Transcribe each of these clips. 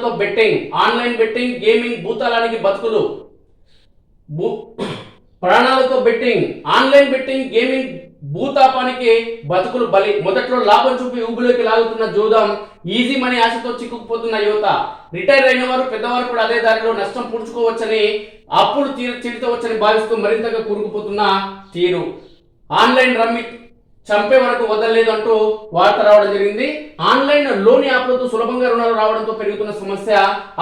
ప్రాణాలతో betting online betting gaming భూతాలానికి బతుకులు. భూ ప్రాణాలతో బెట్టింగ్ ఆన్లైన్ బెట్టింగ్ గేమింగ్ భూతాపానికి బతుకులు బలి. మొదట్లో లాభం చూపి ఊబిలోకి లాగుతున్న జూదం ఈజీ మనీ ఆశతో చిక్కుకుపోతున్న యువత. రిటైర్ అయిన వారు పెద్దవారు కూడా అదే దారిలో నష్టం పూడ్చుకోవచ్చని అప్పులు తీర తీర్చవచ్చని భావిస్తూ మరింతగా కూరుకుపోతున్న తీరు. ఆన్లైన్ రమ్మి చంపే వరకు వదలలేదు అంటూ వార్త రావడం జరిగింది. ఆన్లైన్ లోన్ యాప్లతో సులభంగా రుణాలు రావడంతో పెరుగుతున్న సమస్య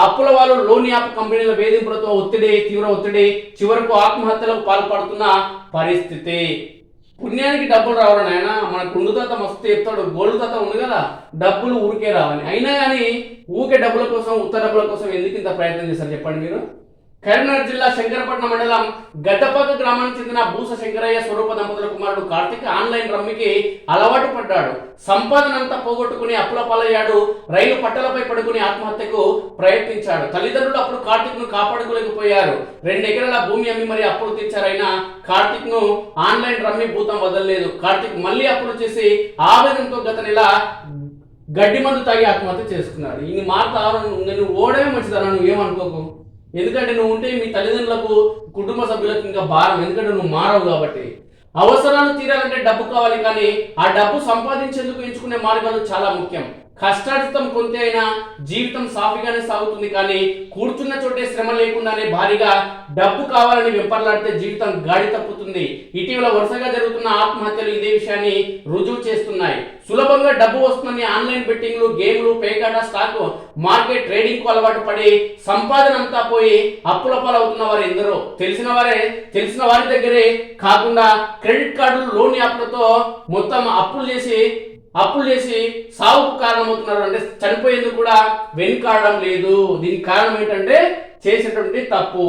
అప్పుల వాళ్ళు లోన్ యాప్ కంపెనీల వేధింపులతో ఒత్తిడి తీవ్ర ఒత్తిడి చివరకు ఆత్మహత్యలకు పాల్పడుతున్న పరిస్థితి. పుణ్యానికి డబ్బులు రావడం ఆయన మన కుండు తాత మస్తు చెప్తాడు గోల్డ్ తాత ఉంది కదా డబ్బులు ఊరికే రావని. అయినా కానీ ఊకే డబ్బుల కోసం ఉత్తర డబ్బుల కోసం ఎందుకు ఇంత ప్రయత్నం చేశారు చెప్పండి మీరు? కరీంనగర్ జిల్లా శంకరపట్నం మండలం గద్దపాక గ్రామానికి చెందిన భూస శంకరయ్య స్వరూప దంపతుల కుమారుడు కార్తిక్ ఆన్లైన్ రమ్మికి అలవాటు పడ్డాడు. సంపాదనంతా పోగొట్టుకుని అప్పుల పాలయ్యాడు. రైలు పట్టలపై పడుకుని ఆత్మహత్యకు ప్రయత్నించాడు. తల్లిదండ్రులు అప్పుడు కార్తిక్ను కాపాడుకోలేకపోయారు. రెండు ఎకరాల భూమి అమ్మి మరి అప్పులు తీర్చారైనా కార్తిక్ను ఆన్లైన్ రమ్మి భూతం వదలలేదు. కార్తిక్ మళ్ళీ అప్పులు చేసి ఆవేదనతో గత నెల గడ్డి మందు తాగి ఆత్మహత్య చేసుకున్నాడు. ఈ ఆరు నేను ఓడమే మంచిదన్నా నువ్వేమనుకోకు ఎందుకంటే నువ్వు ఉంటే మీ తల్లిదండ్రులకు కుటుంబ సభ్యులకు ఇంకా భారం. ఎందుకంటే నువ్వు మారవు కాబట్టి. అవసరాలు తీరాలంటే డబ్బు కావాలి కానీ ఆ డబ్బు సంపాదించేందుకు ఎంచుకునే మార్గాలు చాలా ముఖ్యం. కష్టార్జితం కొంత అయినా జీవితం సాఫీగానే సాగుతుంది కానీ కూర్చున్న చోటే శ్రమ లేకుండానే భారీగా డబ్బు కావాలని వెంపర్లాడితే జీవితం గాడి తప్పుతుంది. ఇటీవల వరుసగా జరుగుతున్న ఆత్మహత్యలు ఇదే విషయాన్ని రుజువు చేస్తున్నాయి. సులభంగా డబ్బు వస్తుందని ఆన్లైన్ బెట్టింగ్లు గేమ్లు పేకాట స్టాక్ మార్కెట్ ట్రేడింగ్కు అలవాటు పడి సంపాదన అంతా పోయి అప్పుల పాలవుతున్న వారు ఎందరో. తెలిసిన వారే తెలిసిన వారి దగ్గరే కాకుండా క్రెడిట్ కార్డులు లోన్ యాప్లతో మొత్తం అప్పులు చేసి అప్పులు చేసి సావుకు కారణమవుతున్నారు అంటే చనిపోయేందుకు కూడా వెనుకాడడం లేదు. దీనికి కారణం ఏంటంటే చేసేటువంటి తప్పు.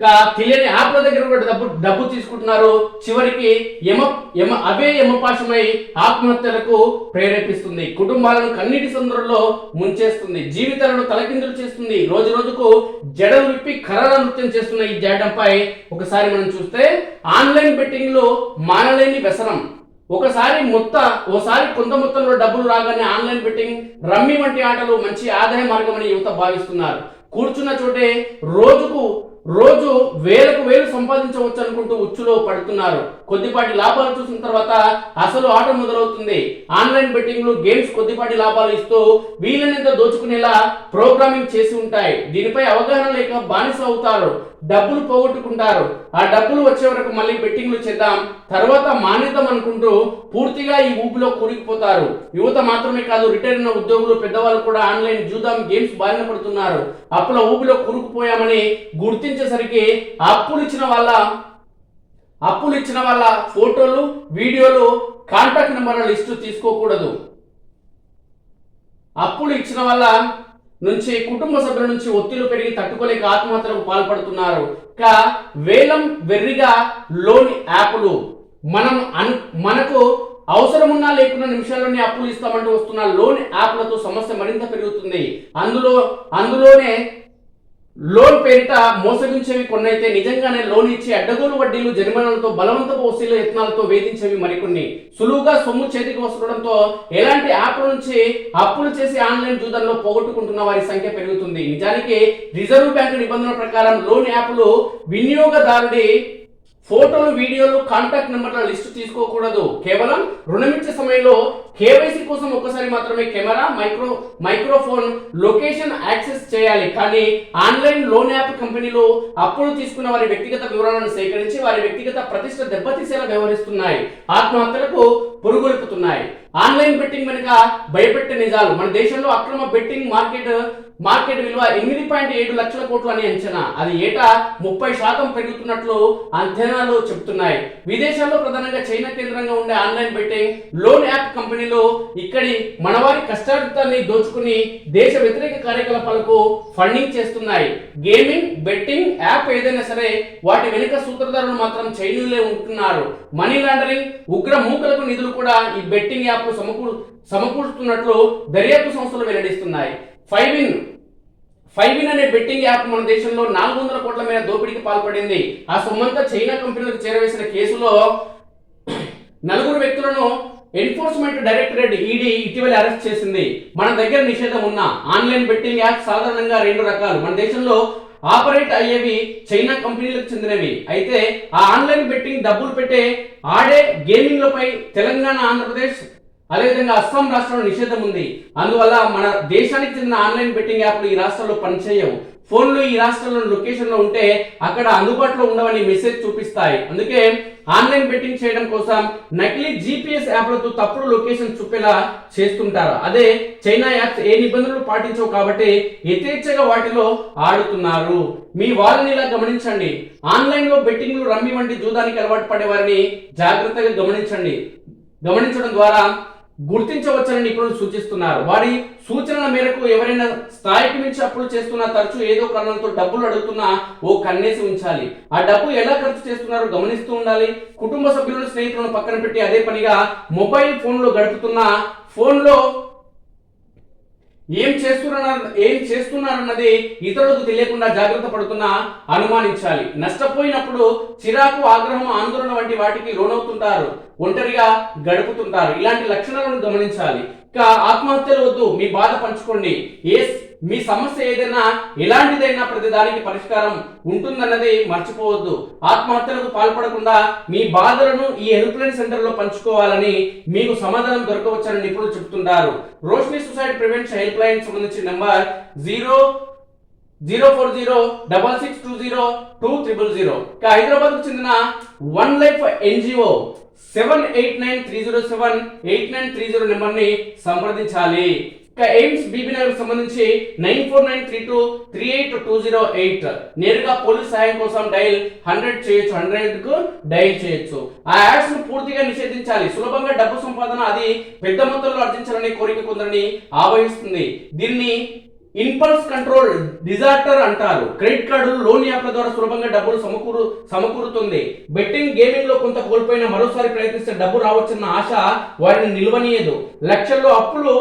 ఇంకా తెలియని ఆపుల దగ్గర కూడా డబ్బు డబ్బు తీసుకుంటున్నారు. చివరికి యమ యమ అవే యమపాశమై ఆత్మహత్యలకు ప్రేరేపిస్తుంది. కుటుంబాలను కన్నీటి సందర్భంలో ముంచేస్తుంది. జీవితాలను తలకిందులు చేస్తుంది. రోజు రోజుకు జడలు విప్పి కరాల నృత్యం చేస్తున్న ఈ జాడంపై ఒకసారి మనం చూస్తే ఆన్లైన్ బెట్టింగ్లో మానలేని వ్యసనం. ఒకసారి మొత్త ఓసారి కొంత మొత్తంలో డబ్బులు రాగానే ఆన్లైన్ బెట్టింగ్ రమ్మి వంటి ఆటలు మంచి ఆదాయ మార్గమని యువత భావిస్తున్నారు. కూర్చున్న చోటే రోజుకు రోజు వేలకు వేలు సంపాదించవచ్చు అనుకుంటూ ఉచ్చులో పడుతున్నారు. కొద్దిపాటి లాభాలు చూసిన తర్వాత అసలు ఆట మొదలవుతుంది. ఆన్లైన్ బెట్టింగ్లు గేమ్స్ కొద్దిపాటి లాభాలు ఇస్తూ వీలైనంత దోచుకునేలా ప్రోగ్రామింగ్ చేసి ఉంటాయి. దీనిపై అవగాహన లేక బానిస అవుతారు. డబ్బులు పోగొట్టుకుంటారు. ఆ డబ్బులు వచ్చే వరకు మళ్ళీ బెట్టింగ్లు చేద్దాం. తర్వాత మానేద్దాం అనుకుంటూ పూర్తిగా ఈ ఊపిలో కూరుకుపోతారు. యువత మాత్రమే కాదు రిటైర్ అయిన ఉద్యోగులు పెద్దవాళ్ళు కూడా ఆన్లైన్ జూదాం గేమ్స్ బారిన పడుతున్నారు. అప్పుల ఊపిలో కూరుకుపోయామని గుర్తించేసరికి అప్పులు ఇచ్చిన వాళ్ళ అప్పులు ఇచ్చిన వాళ్ళ ఫోటోలు వీడియోలు కాంటాక్ట్ నెంబర్ల లిస్టు తీసుకోకూడదు. అప్పులు ఇచ్చిన వాళ్ళ నుంచి కుటుంబ సభ్యుల నుంచి ఒత్తిళ్ళు పెరిగి తట్టుకోలేక ఆత్మహత్యలకు పాల్పడుతున్నారు. ఇక వేలం వెర్రిగా లోన్ యాప్లు మనం అన్ మనకు అవసరమున్నా లేకున్న నిమిషాల్లోనే అప్పులు ఇస్తామంటూ వస్తున్న లోన్ యాప్లతో సమస్య మరింత పెరుగుతుంది. అందులో అందులోనే లోన్ పేరిట మోసగించేవి కొన్నైతే నిజంగానే లోన్ ఇచ్చి అడ్డగోలు వడ్డీలు జరిమానాలతో బలవంతపు వసూలు యత్నాలతో వేధించేవి మరికొన్ని. సులువుగా సొమ్ము చేతికి వస్తుండడంతో ఎలాంటి యాప్ల నుంచి అప్పులు చేసి ఆన్లైన్ జూదంలో పోగొట్టుకుంటున్న వారి సంఖ్య పెరుగుతుంది. నిజానికి రిజర్వ్ బ్యాంకు నిబంధనల ప్రకారం లోన్ యాప్లు వినియోగదారుడి ఫోటోలు వీడియోలు కాంటాక్ట్ నెంబర్ల లిస్టు తీసుకోకూడదు. కేవలం రుణం ఇచ్చే సమయంలో కేవైసీ కోసం ఒక్కసారి మాత్రమే camera micro microphone location access చేయాలి. కానీ ఆన్లైన్ లోన్ యాప్ కంపెనీలు అప్పులు తీసుకున్న వారి వ్యక్తిగత వివరాలను సేకరించి వారి వ్యక్తిగత ప్రతిష్ట దెబ్బతీసేలా వ్యవహరిస్తున్నాయి. ఆత్మహత్యలకు పురుగులుపుతున్నాయి. ఆన్లైన్ బెట్టింగ్ వెనుక భయపెట్టే నిజాలు. మన దేశంలో అక్రమ బెట్టింగ్ మార్కెట్ మార్కెట్ విలువ ఎనిమిది పాయింట్ ఏడు లక్షల కోట్లు అని అంచనా. అది ఏటా ముప్పై శాతం పెరుగుతున్నట్లు అధ్యయనాలు చెబుతున్నాయి. విదేశాల్లో ప్రధానంగా చైనా కేంద్రంగా ఉండే ఆన్లైన్ బెట్టింగ్ లోన్ యాప్ కంపెనీలు ఇక్కడి మనవారి కష్టార్థాన్ని దోచుకుని దేశ వ్యతిరేక కార్యకలాపాలకు ఫండింగ్ చేస్తున్నాయి. గేమింగ్ బెట్టింగ్ యాప్ ఏదైనా సరే వాటి వెనుక సూత్రధారులు మాత్రం చైనీలే ఉంటున్నారు. మనీ లాండరింగ్ ఉగ్ర మూకలకు నిధులు కూడా ఈ బెట్టింగ్ యాప్ సమకూరు సమకూరుస్తున్నట్లు దర్యాప్తు సంస్థలు వెల్లడిస్తున్నాయి. ఫైవ్ ఇన్ ఫైవ్ ఇన్ అనే బెట్టింగ్ యాప్ మన దేశంలో నాలుగు వందల కోట్ల మేర దోపిడీకి పాల్పడింది. ఆ సొమ్మంతా చైనా కంపెనీలకు చేరవేసిన కేసులో నలుగురు వ్యక్తులను ఎన్ఫోర్స్మెంట్ డైరెక్టరేట్ ఈడీ ఇటీవల అరెస్ట్ చేసింది. మన దగ్గర నిషేధం ఉన్న ఆన్లైన్ బెట్టింగ్ యాప్ సాధారణంగా రెండు రకాలు. మన దేశంలో ఆపరేట్ అయ్యేవి చైనా కంపెనీలకు చెందినవి. అయితే ఆ ఆన్లైన్ బెట్టింగ్ డబ్బులు పెట్టే ఆడే గేమింగ్లపై తెలంగాణ ఆంధ్రప్రదేశ్ అదేవిధంగా అస్సాం రాష్ట్రంలో నిషేధం ఉంది. అందువల్ల మన దేశానికి చెందిన ఆన్లైన్ బెట్టింగ్ యాప్లు ఈ రాష్ట్రంలో పనిచేయవు. ఫోన్లు ఈ రాష్ట్రంలో లొకేషన్లో ఉంటే అక్కడ అందుబాటులో ఉండవని మెసేజ్ చూపిస్తాయి. అందుకే ఆన్లైన్ బెట్టింగ్ చేయడం కోసం నకిలీ జీపీఎస్ యాప్లతో తప్పుడు లొకేషన్ చూపేలా చేస్తుంటారు. అదే చైనా యాప్స్ ఏ నిబంధనలు పాటించవు కాబట్టి యథేచ్ఛగా వాటిలో ఆడుతున్నారు. మీ వాళ్ళని ఇలా గమనించండి. ఆన్లైన్లో బెట్టింగ్లు రమ్మి వంటి జూదానికి అలవాటు పడే వారిని జాగ్రత్తగా గమనించండి. గమనించడం ద్వారా గుర్తించవచ్చని నిపుణులు సూచిస్తున్నారు. వారి సూచనల మేరకు ఎవరైనా స్థాయికి మించి అప్పులు చేస్తున్నా తరచూ ఏదో కారణంతో డబ్బులు అడుగుతున్నా ఓ కన్నేసి ఉంచాలి. ఆ డబ్బు ఎలా ఖర్చు చేస్తున్నారో గమనిస్తూ ఉండాలి. కుటుంబ సభ్యులను స్నేహితులను పక్కన పెట్టి అదే పనిగా మొబైల్ ఫోన్లో గడుపుతున్న ఫోన్లో ఏం చేస్తున్నారు ఏం చేస్తున్నారన్నది ఇతరులకు తెలియకుండా జాగ్రత్త పడుతున్నా అనుమానించాలి. నష్టపోయినప్పుడు చిరాకు ఆగ్రహం ఆందోళన వంటి వాటికి లోనవుతుంటారు. ఒంటరిగా గడుపుతుంటారు. ఇలాంటి లక్షణాలను గమనించాలి. ఇక ఆత్మహత్యలు వద్దు. మీ బాధ పంచుకోండి. ఏ మీ సమస్య ఏదైనా ఎలాంటిదైనా ప్రతి దానికి పరిష్కారం ఉంటుందన్నది మర్చిపోవద్దు. ఆత్మహత్యలకు పాల్పడకుండా మీ బాధలను ఈ హెల్ప్లైన్ సెంటర్లో సెంటర్లో పంచుకోవాలని మీకు సమాధానం దొరకవచ్చని నిపుణులు చెబుతుంటారు. Roshni suicide prevention help line సంబంధించిన number zero zero four zero double six two zero two triple zero. ఇక హైదరాబాద్కు చెందిన one life NGO seven eight nine three zero seven eight nine three zero నెంబర్ని సంప్రదించాలి. ఎయిమ్స్ బీబీ నగర్ సంబంధించి nine four nine three two three eight two zero eight. నేరుగా police సహాయం కోసం dial hundred చేయొచ్చు హండ్రెడ్కు డైల్ చేయొచ్చు. ఆ యాడ్స్ను పూర్తిగా నిషేధించాలి. సులభంగా డబ్బు సంపాదన అది పెద్ద మొత్తంలో అర్జించాలనే కోరిక కొందరిని ఆవహిస్తుంది. దీన్ని ఇన్పల్స్ కంట్రోల్ డిజార్టర్ అంటారు. క్రెడిట్ కార్డులు లోన్ యాప్ల ద్వారా సులభంగా డబ్బులు సమకూరు సమకూరుతుంది. బెట్టింగ్ గేమింగ్లో కొంత కోల్పోయిన మరోసారి ప్రయత్నిస్తే డబ్బు రావచ్చన్న ఆశ వారిని నిల్వనీయదు. లక్షల్లో అప్పులు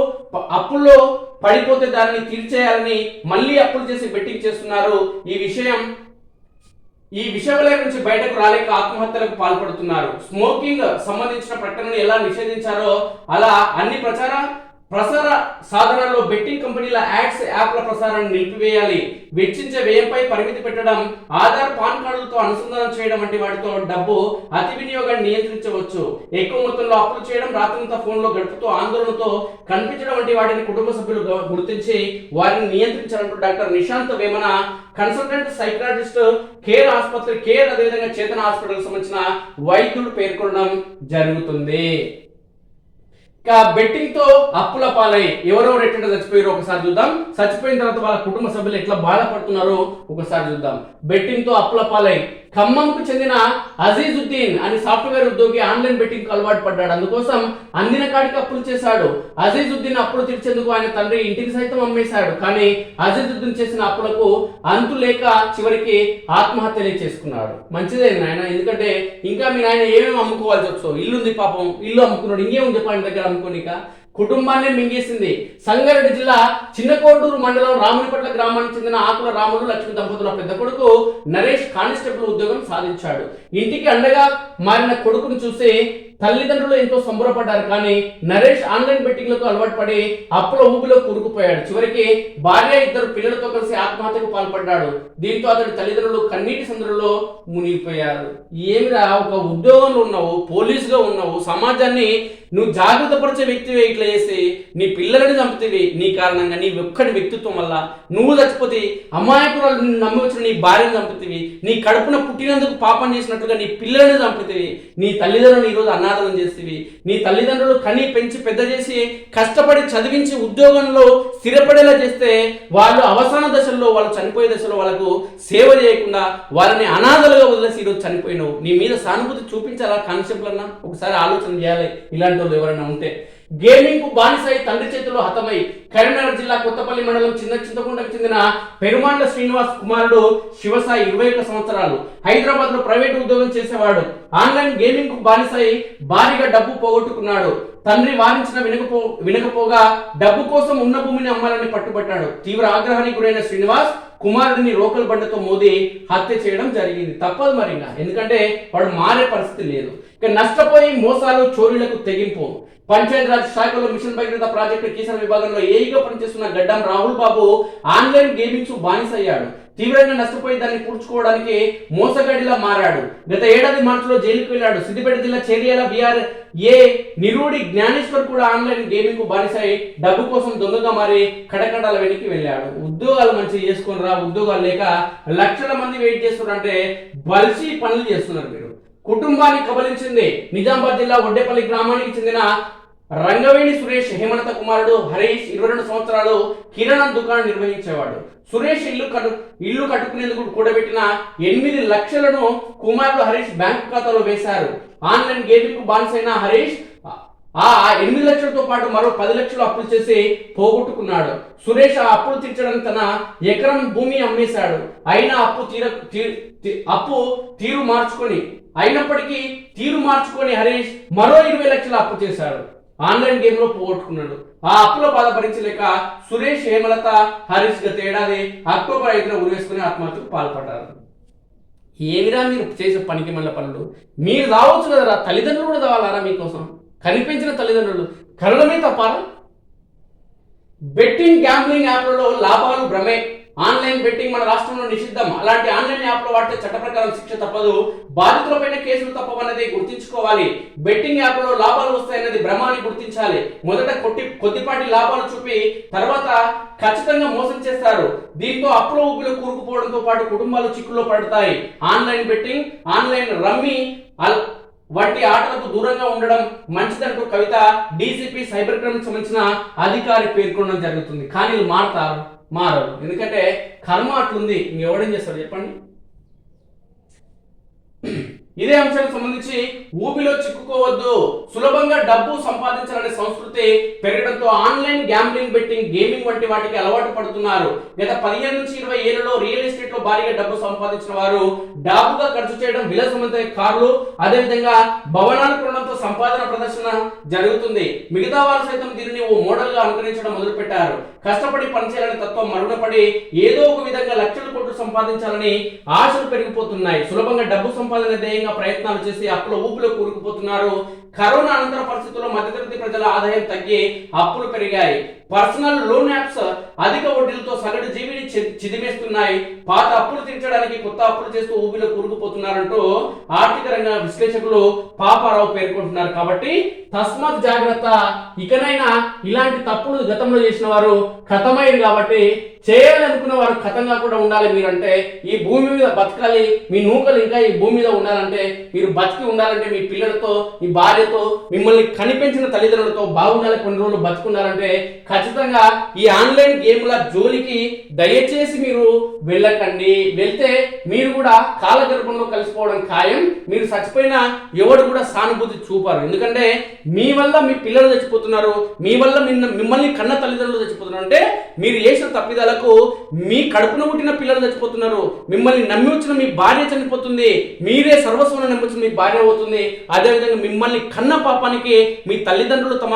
అప్పుల్లో పడిపోతే దాన్ని తీర్చేయాలని మళ్ళీ అప్పులు చేసి బెట్టింగ్ చేస్తున్నారు. ఈ విషయం ఈ విషవలయం నుంచి బయటకు రాలేక ఆత్మహత్యలకు పాల్పడుతున్నారు. స్మోకింగ్ సంబంధించిన ప్రకటనను ఎలా నిషేధించారో అలా అన్ని ప్రచార ప్రసార సాధనాల్లో బెట్టింగ్ కంపెనీల యాడ్స్ యాప్ల ప్రసారాన్ని నిలిపివేయాలి. వెచ్చించే వ్యయంపై పరిమితి పెట్టడం ఆధార్ పాన్ కార్డులతో అనుసంధానం చేయడం వంటి వాటితో డబ్బు అతి వినియోగాన్ని నియంత్రించవచ్చు. ఎక్కువ మొత్తంలో అప్పులు చేయడం రాత్రంతా ఫోన్లో గడుపుతూ ఆందోళనతో కనిపించడం వంటి వాటిని కుటుంబ సభ్యులు గుర్తించి వారిని నియంత్రించాలంటూ doctor Nishant Vemana consultant psychiatrist care ఆసుపత్రి కేర్ అదేవిధంగా చేతన హాస్పిటల్ సంబంధించిన వైద్యులు పేర్కొనడం జరుగుతుంది. ఇక బెట్టింగ్తో అప్పుల పాలై ఎవరెవరు ఎట్లా చచ్చిపోయారో ఒకసారి చూద్దాం. చచ్చిపోయిన తర్వాత వాళ్ళ కుటుంబ సభ్యులు ఎట్లా బాధపడుతున్నారో ఒకసారి చూద్దాం. బెట్టింగ్తో అప్పుల పాలై ఖమ్మంకు చెందిన అజీజుద్దీన్ అని సాఫ్ట్వేర్ ఉద్యోగి ఆన్లైన్ బెట్టింగ్ అలవాటు పడ్డాడు. అందుకోసం అందిన కాడికి అప్పులు చేశాడు. అజీజుద్దీన్ అప్పులు తీర్చేందుకు ఆయన తండ్రి ఇంటికి సైతం అమ్మేశాడు. కానీ అజీజుద్దీన్ చేసిన అప్పులకు అంతు లేక చివరికి ఆత్మహత్యలే చేసుకున్నాడు. మంచిదే నాయన ఎందుకంటే ఇంకా మీ నాయన ఏమేమి అమ్ముకోవాల్సి వచ్చో ఇల్లు ఉంది పాపం. ఇల్లు అమ్ముకున్నాడు. ఇంకేముంది చెప్పండి దగ్గర అమ్ముకోనిక? కుటుంబాన్ని మింగేసింది. సంగారెడ్డి జిల్లా చిన్నకోడూరు మండలం రామునిపట్ల గ్రామానికి చెందిన ఆకుల రాములు లక్ష్మి దంపతుల పెద్ద కొడుకు నరేష్ కానిస్టేబుల్ ఉద్యోగం సాధించాడు. ఇంటికి అండగా మారిన కొడుకును చూసి తల్లిదండ్రులు ఎంతో సంబరపడ్డారు కానీ నరేష్ ఆన్లైన్ బెట్టింగ్లకు అలవాటు పడి అప్పుల ఊబిలో కూరుకుపోయాడు. చివరికి భార్య ఇద్దరు పిల్లలతో కలిసి ఆత్మహత్యకు పాల్పడ్డాడు. దీంతో అతడి తల్లిదండ్రులు కన్నీటి సందర్భంలో మునిగిపోయారు. ఏమిరా ఒక ఉద్యోగంలో ఉన్నావు పోలీసుగా ఉన్నావు సమాజాన్ని నువ్వు జాగ్రత్త పరిచే వ్యక్తివే ఇట్లా చేసి నీ పిల్లలని చంపుతీవి. నీ కారణంగా నీ ఒక్కడి వ్యక్తిత్వం వల్ల నువ్వు చచ్చిపోతే అమాయకురాలు నిన్ను నమ్మి వచ్చిన నీ భార్యను చంపుతీవి. నీ కడుపున పుట్టినందుకు పాపం చేసినట్లుగా నీ పిల్లలని చంపుతీవి. నీ తల్లిదండ్రులు ఈరోజు అనాథం చేసేవి. నీ తల్లిదండ్రులు కని పెంచి పెద్ద చేసి కష్టపడి చదివించి ఉద్యోగంలో స్థిరపడేలా చేస్తే వాళ్ళు అవసాన దశల్లో వాళ్ళు చనిపోయే దశలో వాళ్ళకు సేవ చేయకుండా వాళ్ళని అనాథలుగా వదిలేసి ఈరోజు చనిపోయినావు. నీ మీద సానుభూతి చూపించాలా కాన్సెప్ట్ అన్న? ఒకసారి ఆలోచన చేయాలి. ఇలాంటి వాళ్ళు ఎవరైనా ఉంటే. గేమింగ్కు బానిసై తండ్రి చేతిలో హతమై కరీంనగర్ జిల్లా కొత్తపల్లి మండలం చిన్న చింతకుండకు చెందిన పెరుమాండ శ్రీనివాస్ కుమారుడు శివసాయి ఇరవై ఒక్క సంవత్సరాలు. హైదరాబాద్లో ప్రైవేట్ ఉద్యోగం చేసేవాడు. ఆన్లైన్ గేమింగ్కు బానిసై భారీగా డబ్బు పోగొట్టుకున్నాడు. తండ్రి వారించిన వినకపో వినకపోగా డబ్బు కోసం ఉన్న భూమిని అమ్మాలని పట్టుబట్టాడు. తీవ్ర ఆగ్రహానికి గురైన శ్రీనివాస్ కుమారుడిని రోకల్ బండతో మోది హత్య చేయడం జరిగింది. తప్పదు మరి ఎందుకంటే వాడు మారే పరిస్థితి లేదు. ఇక నష్టపోయి మోసాలు చోరీలకు తెగింపు. పంచాయతీరాజ్ శాఖలో మిషన్ భగీరథ ప్రాజెక్టు కీసర విభాగంలో ఏఈగా పనిచేస్తున్న గడ్డం రాహుల్ బాబు ఆన్లైన్ గేమింగ్స్ బానిసయ్యాడు. తీవ్రంగా నష్టపోయి దాన్ని పూడ్చుకోవడానికి మోసగాడిలా మారాడు. గత ఏడాది మార్చిలో జైలుకు వెళ్ళాడు. సిద్దిపేట జిల్లా చేరియాల బీఆర్ ఏ నిరూడి జ్ఞానేశ్వర్ కూడా ఆన్లైన్ గేమింగ్కు బానిసై డబ్బు కోసం దొంగగా మారి కడకడాల వెనక్కి వెళ్ళాడు. ఉద్యోగాలు మంచిగా చేసుకుని రా ఉద్యోగాలు లేక లక్షల మంది వెయిట్ చేస్తున్నారంటే బలిసి పనులు చేస్తున్నారు మీరు. కుటుంబాన్ని కబలించింది నిజామాబాద్ జిల్లా ఒడ్డేపల్లి గ్రామానికి చెందిన రంగవేణి సురేష్ హేమంత కుమారుడు హరీష్ ఇరవై రెండు సంవత్సరాలు కిరాణా దుకాణం నిర్వహించేవాడు. సురేష్ ఇల్లు కట్టు ఇల్లు కట్టుకునేందుకు కూడబెట్టిన ఎనిమిది లక్షలను కుమారుడు హరీష్ బ్యాంకు ఖాతాలో వేశారు. ఆన్లైన్ గేమింగ్కు అయిన హరీష్ ఆ ఎనిమిది లక్షలతో పాటు మరో పది లక్షలు అప్పులు చేసి పోగొట్టుకున్నాడు. సురేష్ ఆ అప్పులు తీర్చడానికి తన ఎకరం భూమి అమ్మేశాడు. అయినా అప్పు తీర అప్పు తీరు మార్చుకొని అయినప్పటికీ తీరు మార్చుకొని హరీష్ మరో ఇరవై లక్షలు అప్పు చేశాడు. ఆన్లైన్ గేమ్లో పోగొట్టుకున్నాడు. ఆ అప్పులో బాధపరించలేక సురేష్ హేమలత హరీష్ గత ఏడాది అక్టోబర్ ఐదున ఉరివేసుకుని ఆత్మహత్యకు పాల్పడ్డారు. ఏమిరా మీరు చేసే పనికి మళ్ళీ పనులు? మీరు రావచ్చు కదరా తల్లిదండ్రులు కూడా రావాలారా మీకోసం? కనిపించిన తల్లిదండ్రులు కరడమే తప్పారా? బెట్టింగ్ గ్యాంబ్లింగ్ యాప్లలో లాభాలు భ్రమే. ఆన్లైన్ బెట్టింగ్ మన రాష్ట్రంలో నిషిద్ధం. అలాంటి ఆన్లైన్ యాప్లు వాడితే చట్ట ప్రకారం శిక్ష తప్పదు. బాధితులపైన కేసులు తప్పవన్నది గుర్తించుకోవాలి. బెట్టింగ్ యాప్లో లాభాలు వస్తాయన్నది భ్రమాన్ని గుర్తించాలి. మొదట కొట్టి కొద్దిపాటి లాభాలు చూపి తర్వాత ఖచ్చితంగా మోసం చేస్తారు. దీంతో అప్పుల ఊపిలో కూరుకుపోవడంతో పాటు కుటుంబాలు చిక్కులో పడతాయి. ఆన్లైన్ బెట్టింగ్ ఆన్లైన్ రమ్మి అల్ వంటి ఆటలకు దూరంగా ఉండడం మంచిదంటూ కవిత డీసీపీ సైబర్ క్రైమ్ సంబంధించిన అధికారి పేర్కొనడం జరుగుతుంది. కానీ మారతారు మారరు. ఎందుకంటే కర్మ అట్లుంది. ఇంకెవడేం చేస్తాడు చెప్పండి? ఇదే అంశానికి సంబంధించి ఊబిలో చిక్కుకోవద్దు సులభంగా డబ్బు సంపాదించాలనే సంస్కృతి పెరగడంతో ఆన్లైన్ గ్యాంబ్లింగ్ బెట్టింగ్ గేమింగ్ వంటి వాటికి అలవాటు పడుతున్నారు. గత పదిహేను నుంచి ఇరవై ఏళ్ళలో రియల్ ఎస్టేట్లో భారీగా డబ్బు సంపాదించిన వారు డాబుగా ఖర్చు చేయడం విలాసవంతమైన కార్లు అదేవిధంగా భవనాలు కొనడంతో సంపాదన ప్రదర్శన జరుగుతుంది. మిగతా వారు సైతం దీనిని ఓ మోడల్గా అనుకరించడం మొదలుపెట్టారు. కష్టపడి పనిచేయాలనే తత్వం మరుగునపడి ఏదో ఒక విధంగా లక్షల కోట్లు సంపాదించాలని ఆశలు పెరిగిపోతున్నాయి. సులభంగా డబ్బు సంపాదన ధ్యేయంగా ప్రయత్నాలు చేసి అప్పుల ఊపిలో కూరుకుపోతున్నారు. కరోనా అనంతర పరిస్థితుల్లో మధ్యతరగతి ప్రజల ఆదాయం తగ్గి అప్పులు పెరిగాయి. పర్సనల్ లోన్ యాప్స్ అధిక వడ్డీలతో సగటు జీవిని చి- చిదిమేస్తున్నాయి. పాత అప్పులు తీర్చడానికి కొత్త అప్పులు చేస్తూ ఊబిలో కూరుకుపోతున్నారంటూ ఆర్థిక రంగ విశ్లేషకులు పాపారావు పేర్కొంటున్నారు. కాబట్టి తస్మాత్ జాగ్రత్త. ఇకనైనా ఇలాంటి తప్పులు గతంలో చేసిన వారు ఖతమైరు కాబట్టి చేయాలనుకున్న వారు ఖతంగా కూడా ఉండాలి మీరంటే. ఈ భూమి మీద బతకాలి మీ నూకలు ఇంకా ఈ భూమి మీద ఉండాలంటే మీరు బతికి ఉండాలంటే మీ పిల్లలతో మీ భార్యతో మిమ్మల్ని కనిపించిన తల్లిదండ్రులతో బాగుండాలి కొన్ని రోజులు బతుకున్నారంటే ఖచ్చితంగా ఈ ఆన్లైన్ గేమ్ల జోలికి దయచేసి మీరు వెళ్ళకండి. వెళ్తే మీరు కూడా కాలగర్భంలో కలిసిపోవడం ఖాయం. మీరు చచ్చిపోయినా ఎవడు కూడా సానుభూతి చూపారు. ఎందుకంటే మీ వల్ల మీ పిల్లలు చచ్చిపోతున్నారు మీ వల్ల నిన్న మిమ్మల్ని కన్న తల్లిదండ్రులు చచ్చిపోతున్నారు అంటే మీరు చేసిన తప్పిదాలకు మీ కడుపున పుట్టిన పిల్లలు చచ్చిపోతున్నారు మిమ్మల్ని నమ్మి వచ్చిన మీ భార్య చనిపోతుంది మీరే సర్వస్వం నమ్మి వచ్చిన మీ భార్య అవుతుంది అదేవిధంగా మిమ్మల్ని కన్న పాపానికి మీ తల్లిదండ్రులు తమ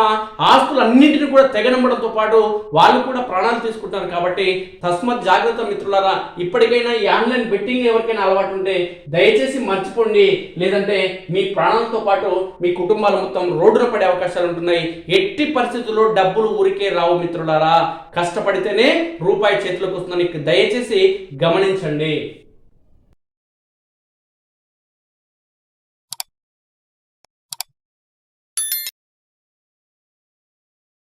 ఆస్తులన్నింటినీ కూడా తెగనమ్మడంతో పాటు వాళ్ళు కూడా ప్రాణాలు తీసుకుంటారు కాబట్టి తస్మత్ జాగ్రత్త మిత్రులారా ఇప్పటికైనా ఈ ఆన్లైన్ బెట్టింగ్ ఎవరికైనా అలవాటు ఉంటే దయచేసి మర్చిపోండి లేదంటే మీ ప్రాణాలతో పాటు మీ కుటుంబాలు మొత్తం రోడ్డు పడే అవకాశాలు ఉంటున్నాయి. ఎట్టి పరిస్థితుల్లో డబ్బులు ఊరికే రావు మిత్రులారా. కష్టపడితేనే రూపాయి చేతిలోకి వస్తుందని దయచేసి గమనించండి.